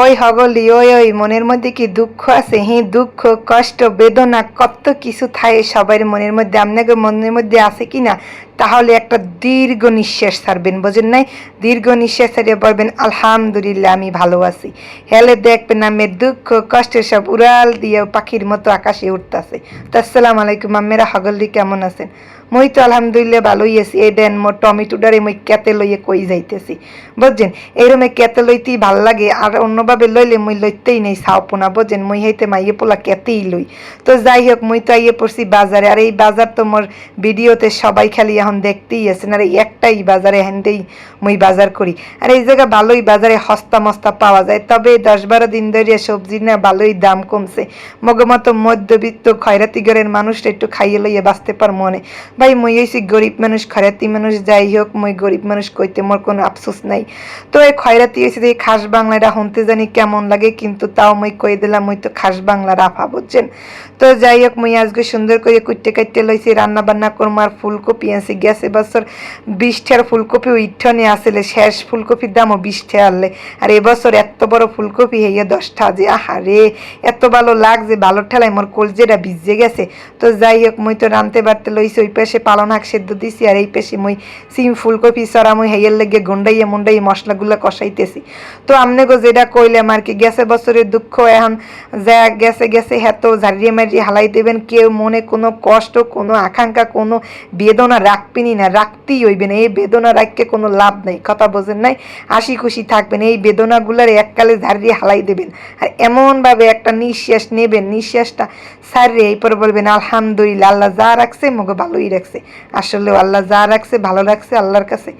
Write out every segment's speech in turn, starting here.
ওই হগলি ওই ওই। মনের মধ্যে কি দুঃখ আছে? হি দুঃখ, কষ্ট, বেদনা, কত কিছু থাকে সবার মনের মধ্যে। আপনাকে মনের মধ্যে আছে কি না? তাহলে একটা দীর্ঘ নিঃশ্বাস ছাড়বেন, বোঝেন নাই? দীর্ঘ নিঃশ্বাস ছাড়িয়ে বলবেন আলহামদুলিল্লাহ আমি ভালো আছি। হেলে দেখবেন আমের দুঃখ, কষ্ট সব উড়াল দিয়ে পাখির মতো আকাশে উঠতেছে। তো আসসালামু আলাইকুম আমেরা হগলি কেমন আছেন? মই তো আলহামদুলিল্লাহ ভালোই আছি। এই দেন মোর টমেটোটারে মই কেতে লইয়ে কই যাইতেছি। বুঝছেন? এইরমে কেতে লইতেই ভালো লাগে। আর অন্যভাবে লইলে মই লইতেই নেই সাও পোনা বুঝছেন? মই হইতে মাইয়ে পোলা কেতেই লই তো যাই হোক, মই তো আইয়ে পড়ছি বাজারে। আর এই বাজার তো মোর ভিডিওতে সবাই খালি এখন দেখতেই আছেন। আর এই একটাই বাজারে হেনতেই মই বাজার করি। আর এই জায়গা ভালোই বাজারে হস্তা মস্তা পাওয়া যায়। তবে দশ বারো দিন ধরে সবজি না ভালোই দাম কমছে। মগে মতো মধ্যবিত্ত খয়রাতি ঘরের মানুষটা একটু খাইয়ে লইয়ে বাঁচতে পার মনে। ভাই, মই হইছি গরিব মানুষ, খয়রাতি মানুষ, যাই হোক, মই গরিব মানুষ কইতে মোর কোনো আফসোস নাই। তো এই খয়রাতি হয়েছে এই খাস বাংলাটা শুনতে জানি কেমন লাগে, কিন্তু তাও মই কই দিলাম, মই তো খাস বাংলা রাফা বুঝছেন? তো যাই হোক, মই আজকে সুন্দর করে কুটতে কাটতে লইছি রান্না বান্না করব আর ফুলকপি আনছি। গেছে বছর বিশ ঠেয়ার ফুলকপি উঠনে আসলে, শেষ ফুলকপির দামও বিশ ঠেয়ারলে আর এবছর এত বড় ফুলকপি হইয়া দশটা, যে আহা রে, এত ভালো লাগছে ভালো ঠেলায় মোর কলজেটা ভিজে গেছে। তো যাই হোক, মই তো রানতে বাড়তে লইছি, ওই পাশে পালন শাক সেদ্ধ দিছি আর এই পাশে মই সিম, ফুলকপি সরা মই হেয়ার লেগে গন্ডাইয়া মুন্ডাইয়া মশলাগুলো কষাইতেছি। তো আমনে গো যেটা কইলাম আর কি, গেছে বছরের দুঃখ, এখন যা গেছে গেছে হেত ঝাড়িয়ে মারিয়ে হালাই দেবেন, কেউ মনে কোনো কষ্ট, কোনো আকাঙ্ক্ষা, কোনো বেদনা রাখবেনই না, রাখতেই হইবে না। এই বেদনা রাখতে কোনো লাভ নেই, কথা বোঝেন নাই? হাসি খুশি থাকবেন, এই বেদনাগুলার এককালে ঝাড়িয়ে হালাই দেবেন। আর এমনভাবে একটা নিঃশ্বাস নেবেন, নিঃশ্বাসটা সারিয়ে এরপর বলবেন, আলহামদুলিল্লাহ, আল্লাহ যা রাখছে, মগে ভালোই রাখছে। আসলেও আল্লাহ যা রাখছে ভালো রাখছে আল্লাহর কাছে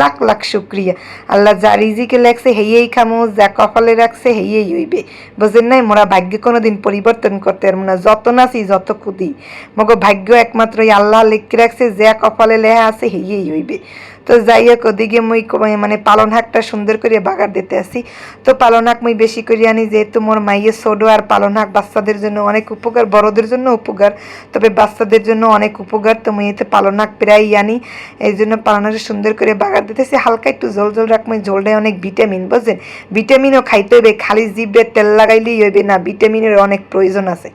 লাখ লাখ শুক্রিয়া। আল্লাহ যা রিজিকে লাগছে হেয়েই খামো, যা কপালে রাখছে হেয়েই হইবে। বোঝেন নাই, মোরা ভাগ্য কোনোদিন পরিবর্তন করতে পারব না। যত নাচি, যত খুদি মগো ভাগ্য একমাত্র আল্লাহ লিখে রাখছে, যা কপালে লেহা আছে হেয়েই হইবে। তো যাই হোক, ওদিকে মুই মানে পালন শাকটা সুন্দর করে বাগার দিতে আসি। তো পালন শাক মুই বেশি করে আনি, যেহেতু মোর মাইয়ে ছোটো আর পালন শাক বাচ্চাদের জন্য অনেক উপকার, বড়দের জন্য উপকার। তবে বাচ্চাদের জন্য অনেক উপকার, তো মুই এতে পালন শাক প্রায়ই আনি। এই জন্য পালন সুন্দর করে বাগার দিতেছি, হালকা একটু জল জল রাখ মুই জলটায় অনেক ভিটামিন বুঝছেন? ভিটামিনও খাইতে হইবে, খালি জিভে তেল লাগাইলেই হইবে না ভিটামিনের অনেক প্রয়োজন আছে।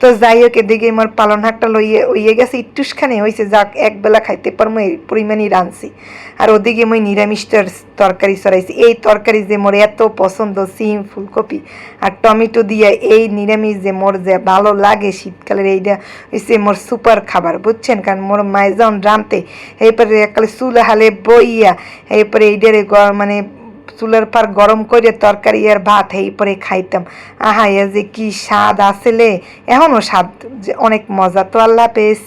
তো যাই হোক, এদিকে আমার পালন শাকটা লইয়ে ওইয়ে গেছে একটুখানি হয়েছে যাক, একবেলা খাইতে পারব এই পরিমাণই রাঁধছি। আর ওদিকে মই নিরামিষটার তরকারি সরাইছি এই তরকারি যে মোর এত পছন্দ, সিম, ফুলকপি আর টমেটো দিয়ে, এই নিরামিষ যে মোর যে ভালো লাগে শীতকালের, এইটা হচ্ছে মোর সুপার খাবার, বুঝছেন? কারণ মোর মায়ে যখন রাঁধতে এরপরে একালে চুলা হালে বইয়া এরপরে এইটারে মানে চুলের পার গরম করে তরকারি আর ভাত এই পরে খাইতাম। আহা, এ যে কি স্বাদ আসলে। এখনও স্বাদ অনেক মজা। তো আল্লাহ হাফেজ।